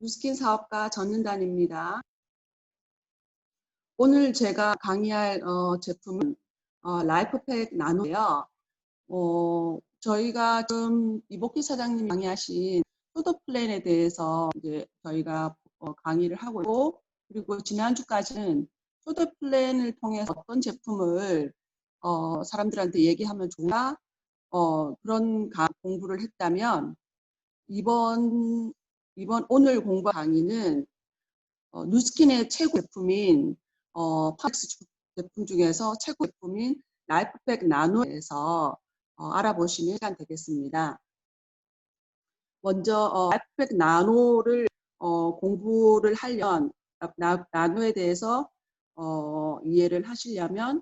뉴스킨 사업가 전는단입니다. 오늘 제가 강의할 어, 제품은 어, 라이프팩 나노예요. 어, 저희가 좀 이복희 사장님이 강의하신 푸드 플랜에 대해서 이제 저희가 어, 강의를 하고 있고 그리고 지난주까지는 푸드 플랜을 통해서 어떤 제품을 어, 사람들한테 얘기하면 좋나 어, 그런 가, 공부를 했다면 이번 이번 오늘 공부 강의는 어, 누스킨의 최고 제품인 어, 팍스 제품 중에서 최고 제품인 라이프팩 나노에서 어, 알아보시면 시간 되겠습니다. 먼저 어, 라이프팩 나노를 어, 공부를 하려면 나, 나노에 대해서 어, 이해를 하시려면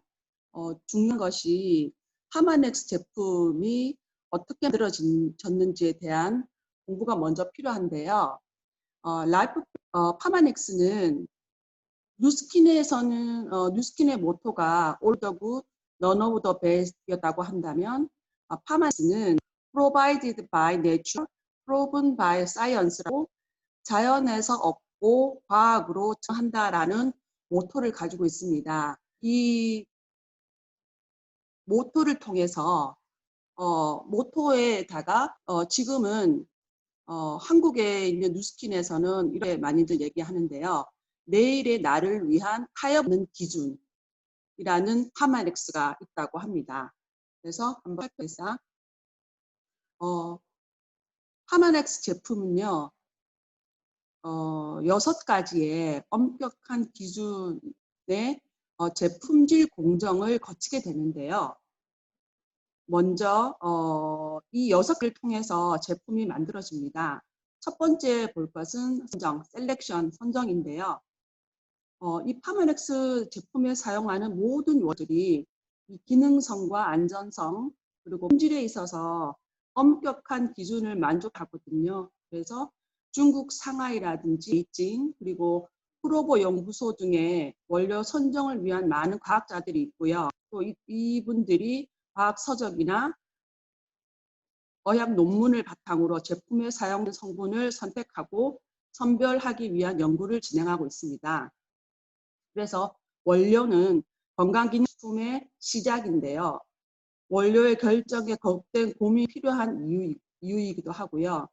어, 중요한 것이 파마넥스 제품이 어떻게 만들어졌는지에 대한 공부가 먼저 필요한데요. 어, 라이프 어, 파마넥스는 뉴스킨에서는 어, 뉴스킨의 모토가 the good, none of the best였다고 한다면 어, 파마넥스는 provided by nature, proven by science라고 자연에서 얻고 과학으로 한다라는 모토를 가지고 있습니다. 이 모토를 통해서 어, 모토에다가 어, 지금은 어, 한국에 있는 뉴스킨에서는 이렇게 많이들 얘기하는데요. 내일의 나를 위한 타협는 기준이라는 파마렉스가 있다고 합니다. 그래서 한번 살펴보자. 어, 파마렉스 제품은요. 어, 여섯 가지의 엄격한 기준의 어, 제품질 공정을 거치게 되는데요. 먼저 어, 이 여섯 개를 통해서 제품이 만들어집니다. 첫 번째 볼 것은 선정, 셀렉션, 선정인데요. 어, 이 파마렉스 제품에 사용하는 모든 요들이 이 기능성과 안전성 그리고 품질에 있어서 엄격한 기준을 만족하거든요. 그래서 중국 상하이라든지 베이징 그리고 프로보 연구소 등의 원료 선정을 위한 많은 과학자들이 있고요. 또 이, 이분들이 과학 서적이나 어약 논문을 바탕으로 제품에 사용된 성분을 선택하고 선별하기 위한 연구를 진행하고 있습니다. 그래서 원료는 건강기능식품의 시작인데요. 원료의 결정에 거듭된 고민이 필요한 이유, 이유이기도 하고요.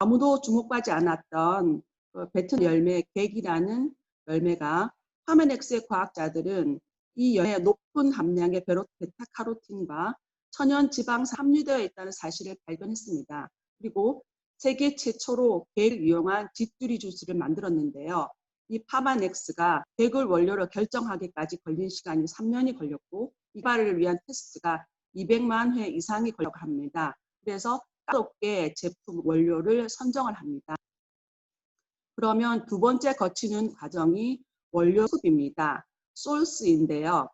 아무도 주목하지 않았던 그 베트 열매 객이라는 열매가 파메넥스의 과학자들은 이 열매에 높은 함량의 베타카로틴과 천연 지방산 함유되어 있다는 사실을 발견했습니다. 그리고 세계 최초로 객을 이용한 짓두리 주스를 만들었는데요. 이 파마넥스가 객을 원료로 결정하기까지 걸린 시간이 3년이 걸렸고 이발을 위한 테스트가 200만 회 이상이 걸려고 합니다. 그래서 까다롭게 제품 원료를 선정을 합니다. 그러면 두 번째 거치는 과정이 원료 수급입니다. 소스인데요.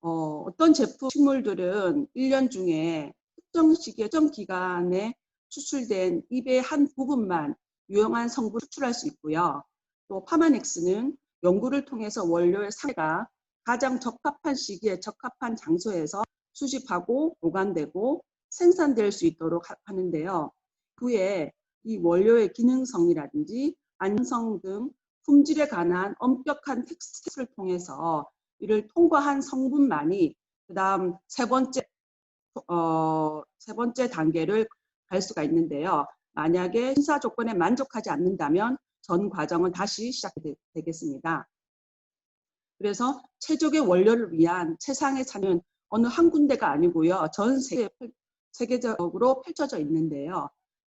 어, 어떤 제품 식물들은 1년 중에 특정 시기에 특정 기간에 추출된 잎의 한 부분만 유용한 성분을 추출할 수 있고요. 또 파마넥스는 연구를 통해서 원료의 상태가 가장 적합한 시기에 적합한 장소에서 수집하고 보관되고 생산될 수 있도록 하는데요. 그에 이 원료의 기능성이라든지 안성 등 품질에 관한 엄격한 텍스트를 통해서 이를 통과한 성분만이 그 다음 세 번째 어, 세 번째 단계를 갈 수가 있는데요. 만약에 심사 조건에 만족하지 않는다면 전 과정은 다시 시작되겠습니다. 그래서 최적의 원료를 위한 최상의 차는 어느 한 군데가 아니고요. 전 세계, 세계적으로 펼쳐져 있는데요.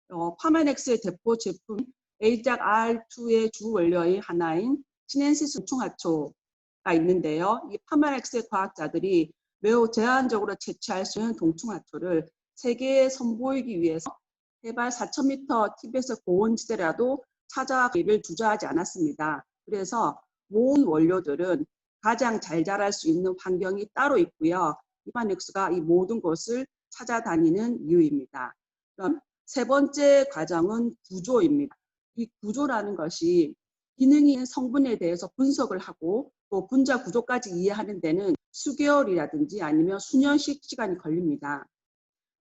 어, 파마넥스의 대표 제품 A작 R2의 주 원료의 하나인 시넨시스 동충하초가 있는데요. 이 파마렉스의 과학자들이 매우 제한적으로 채취할 수 있는 동충하초를 세계에 선보이기 위해서 해발 4,000m 티벳의 고원지대라도 찾아가기를 주저하지 않았습니다. 그래서 모든 원료들은 가장 잘 자랄 수 있는 환경이 따로 있고요. 이파넥스가 이 모든 것을 찾아다니는 이유입니다. 그럼 세 번째 과정은 구조입니다. 이 구조라는 것이 기능인 성분에 대해서 분석을 하고 또 분자 구조까지 이해하는 데는 수개월이라든지 아니면 수년씩 시간이 걸립니다.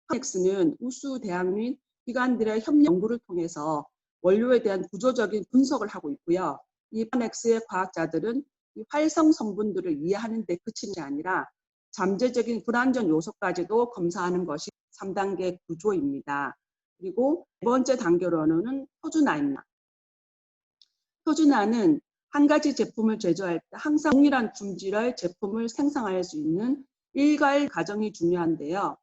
파넥스는 우수 대학 및 기관들의 협력 연구를 통해서 원료에 대한 구조적인 분석을 하고 있고요. 이 파넥스의 과학자들은 이 활성 성분들을 이해하는 데 그치는 게 아니라 잠재적인 불안전 요소까지도 검사하는 것이 3단계 구조입니다. 그리고 네 번째 단계로는 표준화입니다. 표준화는 한 가지 제품을 제조할 때 항상 동일한 품질의 제품을 생산할 수 있는 일괄 과정이 중요한데요.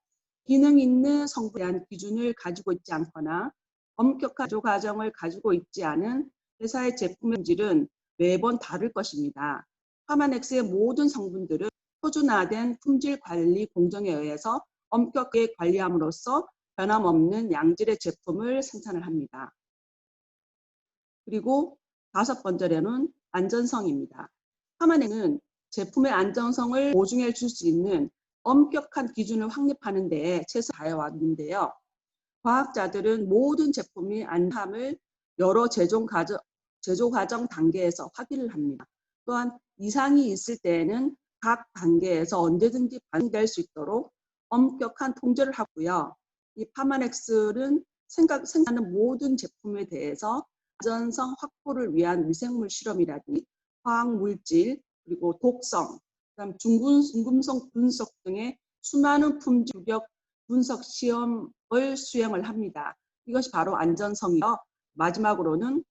기능 있는 성분에 대한 기준을 가지고 있지 않거나 엄격한 제조 과정을 가지고 있지 않은 회사의 제품의 품질은 매번 다를 것입니다. 파마넥스의 모든 성분들은 표준화된 품질 관리 공정에 의해서 엄격하게 관리함으로써 변함없는 양질의 제품을 생산을 합니다. 그리고 다섯 번째로는 안전성입니다. 파마넥은 제품의 안전성을 보증해 줄 수 있는 엄격한 기준을 확립하는 데에 최선을 다해 왔는데요. 과학자들은 모든 제품이 안함을 여러 제조 과정, 제조 과정 단계에서 확인을 합니다. 또한 이상이 있을 때에는 각 단계에서 언제든지 반영될 수 있도록 엄격한 통제를 하고요. 이 파마넥스는 생각, 생각하는 모든 제품에 대해서 안전성 확보를 위한 미생물 실험이라든지 화학물질, 그리고 독성, 그다음 중금, 중금속 분석 등의 수많은 품질 격 분석 시험을 수행을 합니다. 이것이 바로 안전성이요. 마지막으로는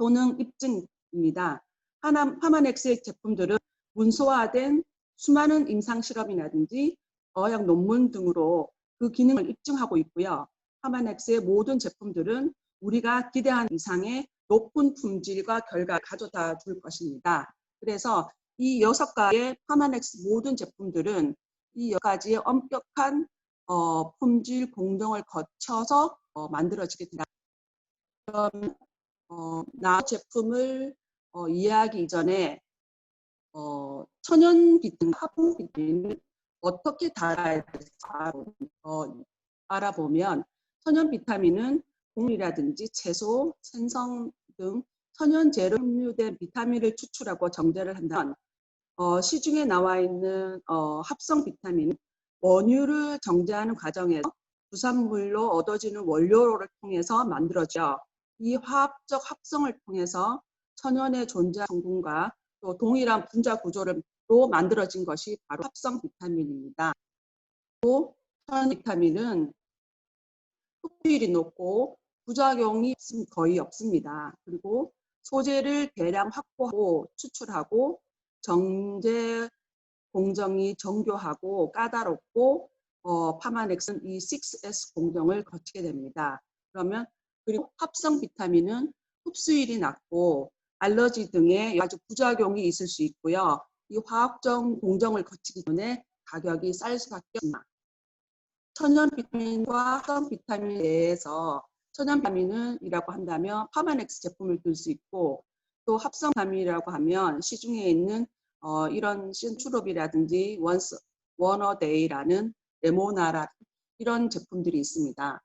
효능 입증입니다. 하나, 파마넥스의 제품들은 문서화된 수많은 임상 실험이라든지 어학 논문 등으로 그 기능을 입증하고 있고요. 파마넥스의 모든 제품들은 우리가 기대한 이상의 높은 품질과 결과를 가져다 줄 것입니다. 그래서 이 여섯 가지의 파마넥스 모든 제품들은 이 여섯 가지의 엄격한 어, 품질 공정을 거쳐서 어, 만들어지게 됩니다. 그럼 어, 나 제품을 어, 이해하기 이전에 어, 천연 비타민, 화분 비타민을 어떻게 달아야 어, 알아보면 천연 비타민은 곡물이라든지 채소, 생선 등 천연 재료 함유된 비타민을 추출하고 정제를 한다면 어, 시중에 나와 있는 어, 합성 비타민 원유를 정제하는 과정에서 부산물로 얻어지는 원료를 통해서 만들어져 이 화학적 합성을 통해서 천연의 존재 성분과 또 동일한 분자 구조 로 만들어진 것이 바로 합성 비타민입니다. 또 천연 비타민은 흡수율이 높고 부작용이 거의 없습니다. 그리고 소재를 대량 확보하고 추출하고 정제 공정이 정교하고 까다롭고 어, 파마넥스는 이 6S 공정을 거치게 됩니다. 그러면 그리고 합성 비타민은 흡수율이 낮고 알러지 등의 아주 부작용이 있을 수 있고요. 이 화학적 공정을 거치기 때문에 가격이 쌀 수밖에 없습니다. 천연 비타민과 합성 비타민에 대해서 천연 비타민이라고 한다면 파마넥스 제품을 들 수 있고 또 합성 비타민이라고 하면 시중에 있는 어, 이런 신트롭이라든지 원스 원어데이라는 레모나라 이런 제품들이 있습니다.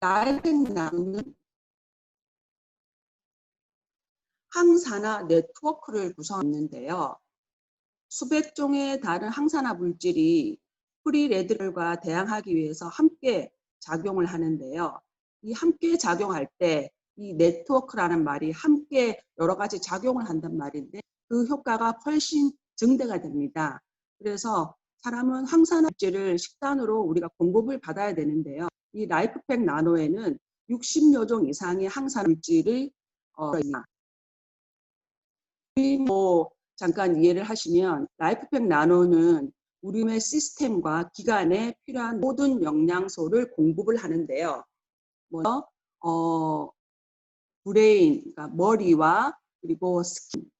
나이텐나는 항산화 네트워크를 구성했는데요. 수백 종의 다른 항산화 물질이 프리레드들과 대항하기 위해서 함께 작용을 하는데요. 이 함께 작용할 때 이 네트워크라는 말이 함께 여러 가지 작용을 한단 말인데 그 효과가 훨씬 증대가 됩니다. 그래서 사람은 항산화 물질을 식단으로 우리가 공급을 받아야 되는데요. 이 라이프팩 나노에는 60여 종 이상의 항산화 물질을 어, 뭐 잠깐 이해를 하시면 라이프팩 나노는 우리 몸의 시스템과 기관에 필요한 모든 영양소를 공급을 하는데요. 먼저 어, 브레인, 그러니까 머리와 그리고 스킨,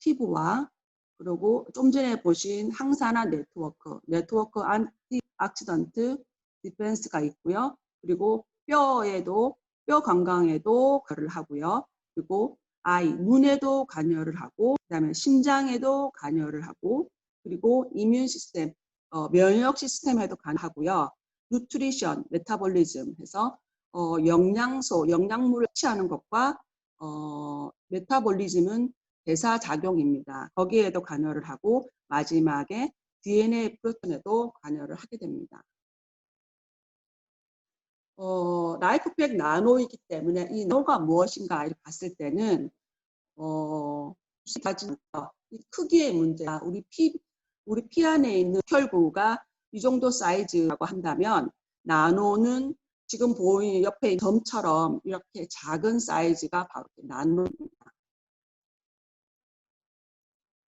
피부와 그리고 좀 전에 보신 항산화 네트워크, 네트워크 안티 악시던트 디펜스가 있고요. 그리고 뼈에도 뼈 건강에도 관여를 하고요. 그리고 아이 눈에도 관여를 하고 그다음에 심장에도 관여를 하고 그리고 이뮨 시스템, 어, 면역 시스템에도 관하고요. 누트리션, 메타볼리즘 해서 어, 영양소, 영양물을 섭취하는 것과 어, 메타볼리즘은 대사 작용입니다. 거기에도 관여를 하고 마지막에 DNA 프로틴에도 관여를 하게 됩니다. 어, 라이프팩 나노이기 때문에 이 나노가 무엇인가 이렇게 봤을 때는 어, 이 크기의 문제야. 우리 피 우리 피 안에 있는 혈구가 이 정도 사이즈라고 한다면 나노는 지금 보이는 옆에 점처럼 이렇게 작은 사이즈가 바로 나노입니다.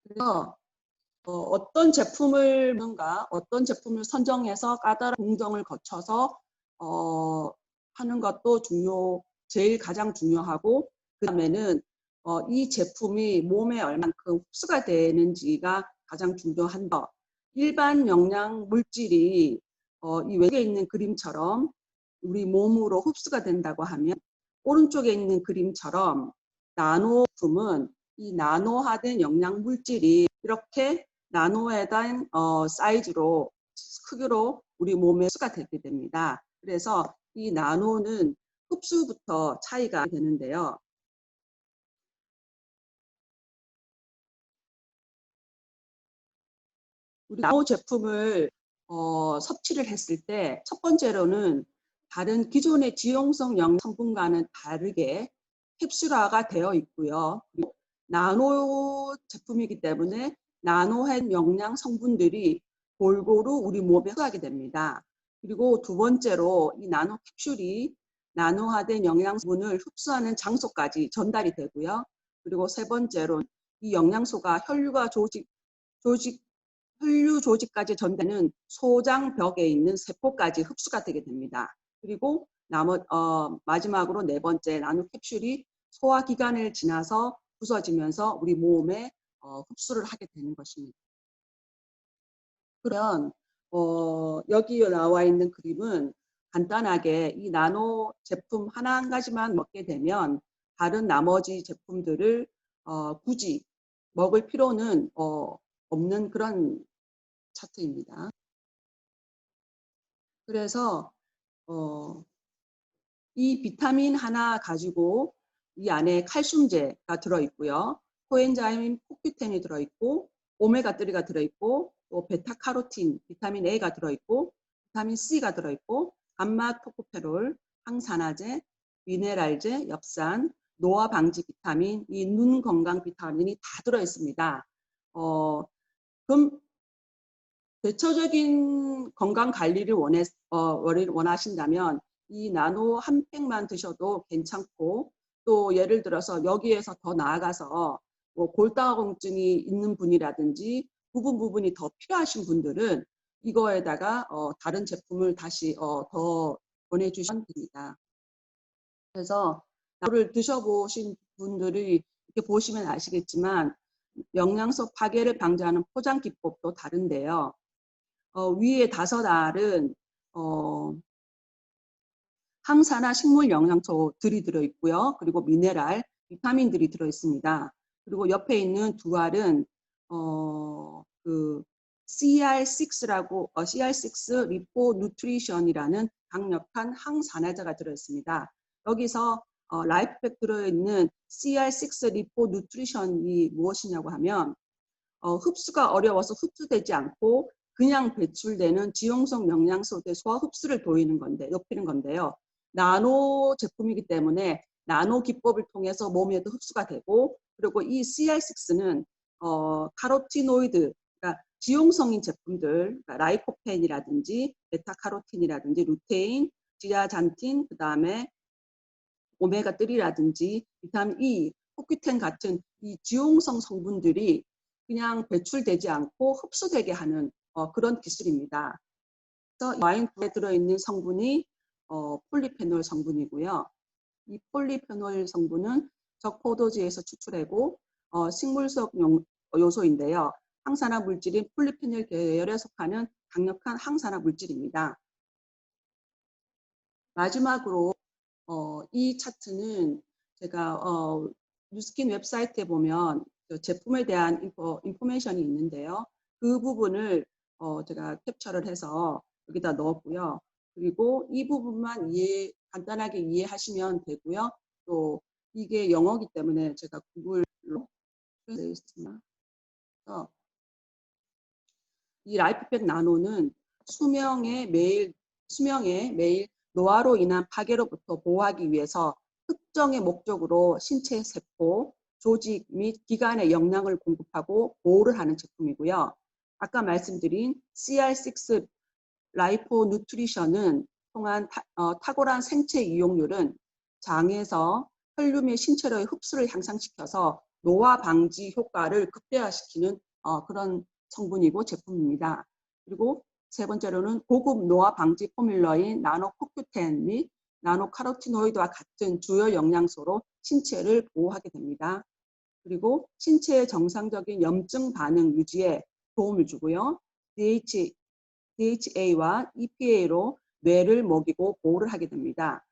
그래서 어, 떤 제품을 뭔가 어떤 제품을 선정해서 까다로운 공정을 거쳐서 어, 하는 것도 중요 제일 가장 중요하고 그 다음에는 어, 이 제품이 몸에 얼만큼 흡수가 되는지가 가장 중요한 것. 일반 영양 물질이 어, 이 외에 있는 그림처럼 우리 몸으로 흡수가 된다고 하면 오른쪽에 있는 그림처럼 나노품은 이 나노화된 영양 물질이 이렇게 나노에 대한 어, 사이즈로 크기로 우리 몸에 흡수가 되게 됩니다. 그래서 이 나노는 흡수부터 차이가 되는데요. 우리 나노 제품을 어, 섭취를 했을 때 첫 번째로는 다른 기존의 지용성 영양 성분과는 다르게 캡슐화가 되어 있고요. 나노 제품이기 때문에 나노한 영양 성분들이 골고루 우리 몸에 흡수하게 됩니다. 그리고 두 번째로 이 나노 캡슐이 나노화된 영양분을 흡수하는 장소까지 전달이 되고요. 그리고 세 번째로 이 영양소가 혈류가 조직, 조직 혈류 조직까지 전되는 소장벽에 있는 세포까지 흡수가 되게 됩니다. 그리고 나머, 어, 마지막으로 네 번째 나노 캡슐이 소화기관을 지나서 부서지면서 우리 몸에 어, 흡수를 하게 되는 것입니다. 그러면 어, 여기 나와 있는 그림은 간단하게 이 나노 제품 하나 한 가지만 먹게 되면 다른 나머지 제품들을 어, 굳이 먹을 필요는 어, 없는 그런 차트입니다. 그래서 어, 이 비타민 하나 가지고 이 안에 칼슘제가 들어있고요. 코엔자임 코큐텐이 들어있고 오메가3가 들어있고 또 베타카로틴, 비타민 A가 들어있고 비타민 C가 들어있고 감마 토코페롤, 항산화제, 미네랄제, 엽산, 노화 방지 비타민, 이 눈 건강 비타민이 다 들어있습니다. 어, 그럼 대처적인 건강 관리를 원해, 어, 원하신다면 이 나노 한 팩만 드셔도 괜찮고 또 예를 들어서 여기에서 더 나아가서 뭐 골다공증이 있는 분이라든지 부분 부분이 더 필요하신 분들은 이거에다가 어, 다른 제품을 다시 어, 더 보내주시면 됩니다. 그래서 나를 드셔보신 분들이 이렇게 보시면 아시겠지만 영양소 파괴를 방지하는 포장 기법도 다른데요. 어, 위에 다섯 알은 어, 항산화 식물 영양소들이 들어있고요. 그리고 미네랄, 비타민들이 들어있습니다. 그리고 옆에 있는 두 알은 어, 그 CR6라고 어, CR6 리포 누트리션이라는 강력한 항산화제가 들어있습니다. 여기서 어, 라이프팩 들어있는 CR6 리포 누트리션이 무엇이냐고 하면 어, 흡수가 어려워서 흡수되지 않고 그냥 배출되는 지용성 영양소의 소화 흡수를 도이는 건데 높이는 건데요. 나노 제품이기 때문에 나노 기법을 통해서 몸에도 흡수가 되고 그리고 이 CR6는 어, 카로티노이드, 그러니까 지용성인 제품들, 그러니까 라이코펜이라든지 베타카로틴이라든지 루테인, 지아잔틴, 그 다음에 오메가3라든지 비타민 E, 코큐텐 같은 이 지용성 성분들이 그냥 배출되지 않고 흡수되게 하는 어, 그런 기술입니다. 그래서 와인에 들어있는 성분이 어, 폴리페놀 성분이고요. 이 폴리페놀 성분은 적포도지에서 추출하고 어, 식물성 용, 요소인데요. 항산화 물질인 폴리페놀 계열에 속하는 강력한 항산화 물질입니다. 마지막으로 어, 이 차트는 제가 어, 뉴스킨 웹사이트에 보면 그 제품에 대한 인포, 인포메이션이 있는데요. 그 부분을 어, 제가 캡처를 해서 여기다 넣었고요. 그리고 이 부분만 이해, 간단하게 이해하시면 되고요. 또 이게 영어기 때문에 제가 구글로 되어 있습니다. 이 라이프팩 나노는 수명에 매일 수명에 매일 노화로 인한 파괴로부터 보호하기 위해서 특정의 목적으로 신체 세포, 조직 및 기관에 영양을 공급하고 보호를 하는 제품이고요. 아까 말씀드린 CR6 라이포 누트리션은 통한 타, 어, 탁월한 생체 이용률은 장에서 혈륨의 신체로의 흡수를 향상시켜서 노화 방지 효과를 극대화시키는 어, 그런 성분이고 제품입니다. 그리고 세 번째로는 고급 노화 방지 포뮬러인 나노 코큐텐 및 나노 카로티노이드와 같은 주요 영양소로 신체를 보호하게 됩니다. 그리고 신체의 정상적인 염증 반응 유지에 도움을 주고요. DH, DHA와 EPA로 뇌를 먹이고 보호를 하게 됩니다.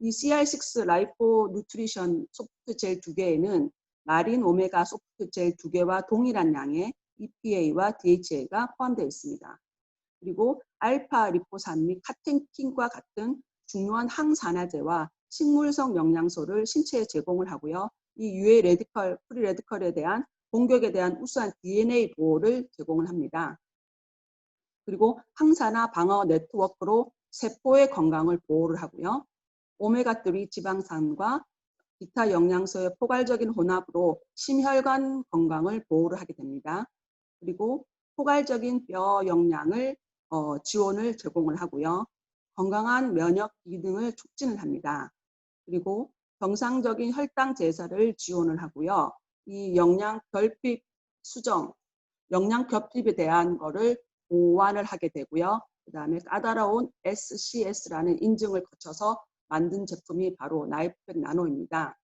이 CR6 라이포 누트리션 소프트 젤 두 개에는 마린 오메가 소프트 젤 두 개와 동일한 양의 EPA와 DHA가 포함되어 있습니다. 그리고 알파 리포산 및 카텐킨과 같은 중요한 항산화제와 식물성 영양소를 신체에 제공을 하고요. 이 유해 레디컬, 프리 레디컬에 대한 공격에 대한 우수한 DNA 보호를 제공을 합니다. 그리고 항산화 방어 네트워크로 세포의 건강을 보호를 하고요. 오메가3 지방산과 기타 영양소의 포괄적인 혼합으로 심혈관 건강을 보호를 하게 됩니다. 그리고 포괄적인 뼈 영양을 어, 지원을 제공을 하고요. 건강한 면역 기능을 촉진을 합니다. 그리고 정상적인 혈당 제사를 지원을 하고요. 이 영양 결핍 수정, 영양 결핍에 대한 거를 보완을 하게 되고요. 그 다음에 까다로운 SCS라는 인증을 거쳐서 만든 제품이 바로 나이프백 나노입니다.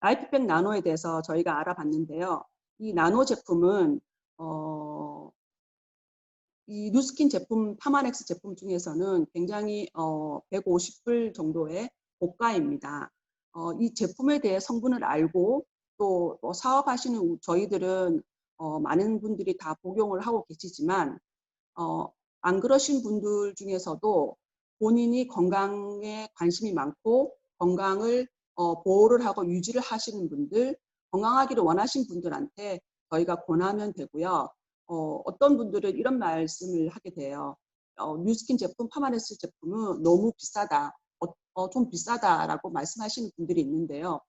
나이프백 나노에 대해서 저희가 알아봤는데요. 이 나노 제품은 어, 이 누스킨 제품, 파마넥스 제품 중에서는 굉장히 어, 150불 정도의 고가입니다. 어, 이 제품에 대해 성분을 알고 또, 또 사업하시는 저희들은 어, 많은 분들이 다 복용을 하고 계시지만 어, 안 그러신 분들 중에서도 본인이 건강에 관심이 많고 건강을 어, 보호를 하고 유지를 하시는 분들 건강하기를 원하신 분들한테 저희가 권하면 되고요. 어, 어떤 분들은 이런 말씀을 하게 돼요. 어, 뉴스킨 제품, 파마레스 제품은 너무 비싸다. 어, 어, 좀 비싸다라고 말씀하시는 분들이 있는데요.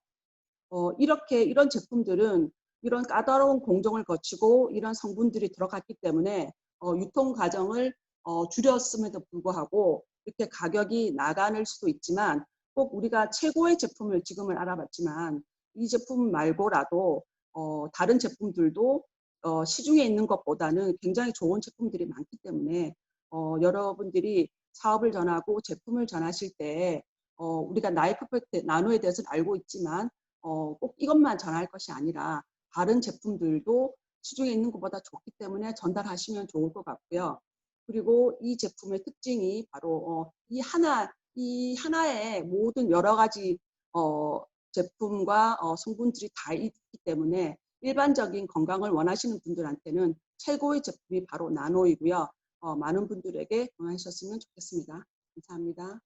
어, 이렇게 이런 제품들은 이런 까다로운 공정을 거치고 이런 성분들이 들어갔기 때문에 어, 유통 과정을 어, 줄였음에도 불구하고 이렇게 가격이 나가는 수도 있지만 꼭 우리가 최고의 제품을 지금은 알아봤지만 이 제품 말고라도 어, 다른 제품들도 어, 시중에 있는 것보다는 굉장히 좋은 제품들이 많기 때문에 어, 여러분들이 사업을 전하고 제품을 전하실 때 어, 우리가 나이프 팩트 나노에 대해서는 알고 있지만 어, 꼭 이것만 전할 것이 아니라 다른 제품들도 시중에 있는 것보다 좋기 때문에 전달하시면 좋을 것 같고요. 그리고 이 제품의 특징이 바로 어, 이 하나 이 하나의 모든 여러 가지 어, 제품과 어, 성분들이 다 있기 때문에 일반적인 건강을 원하시는 분들한테는 최고의 제품이 바로 나노이고요. 어, 많은 분들에게 권하셨으면 좋겠습니다. 감사합니다.